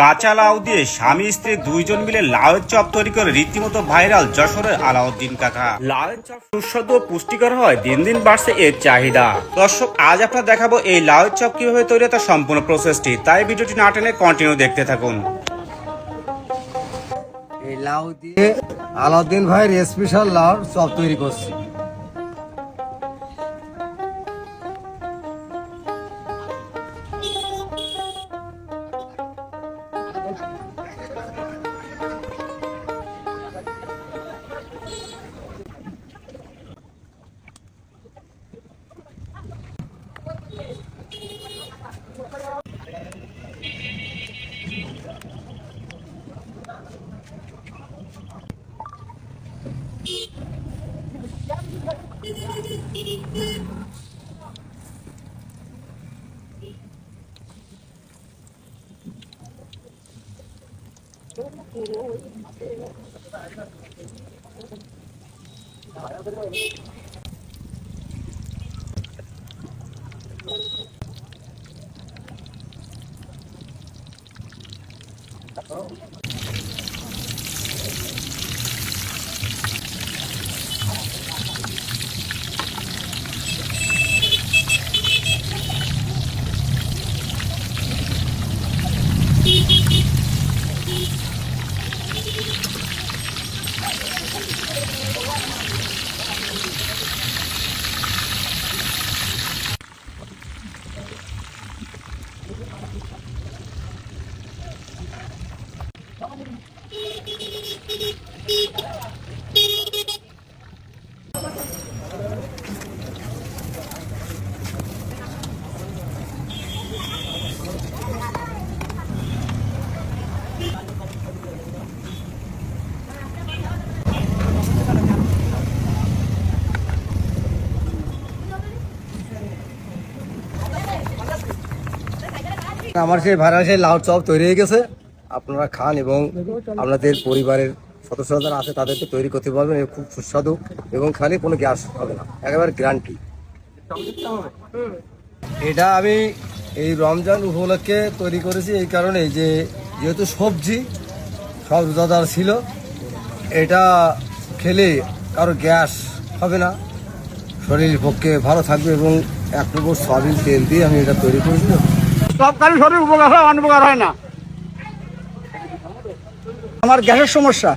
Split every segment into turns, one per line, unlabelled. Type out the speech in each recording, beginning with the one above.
কাঁচা লাউ দিয়ে স্বামী স্ত্রী দুইজন মিলে লাউয়ের চপ তৈরি করে রীতিমতো ভাইরাল যশোরের আলাউদ্দিন কাকা। লাউয়ের চপ সুস্বাদু পুষ্টিকর হয় দিন দিন বাড়ছে এর চাহিদা। দর্শক আজ আপনার দেখাবো এই লাউয়ের চপ কীভাবে তৈরি হয় তার সম্পূর্ণ প্রসেসটি তাই ভিডিওটি না টেনে কন্টিনিউ দেখতে থাকুন।
এই লাউ দিয়ে আলাউদ্দিন ভাইয়ের স্পেশাল লাউ চপ তৈরি করছি। Oh. আমার সেই ভাইরাল সেই লাউ চপ তৈরি হয়ে গেছে। আপনারা খান এবং আপনাদের পরিবারের সদস্য যারা আছে তাদেরকে তৈরি করতে পারবেন খুব সুস্বাদু এবং খালি কোনো গ্যাস হবে না, একেবারে গ্যারান্টি এটা আমি এই রমজান উপলক্ষে তৈরি করেছি এই কারণে যে যেহেতু সবজি সব রোজাদার ছিল, এটা খেলে কারও গ্যাস হবে না। শরীরের পক্ষে ভালো থাকবে এবং এক টুকু সয়াবিন তেল দিয়ে আমি এটা তৈরি করেছি।
সব কারও শরীর উপকার হয়, অনুপকার হয় না। আমার গ্যাসের সমস্যা।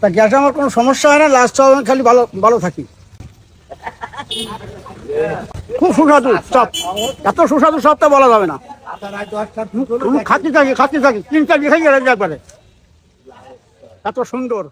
তা গ্যাসে আমার কোনো সমস্যা হয় না লাস্ট আমি খালি ভালো ভালো থাকি। খুব সুস্বাদু সব এত সুস্বাদু সবটা বলা যাবে না। খাতি থাকি খাতি থাকি তিনটা লিখে গেলে একবারে। এত সুন্দর।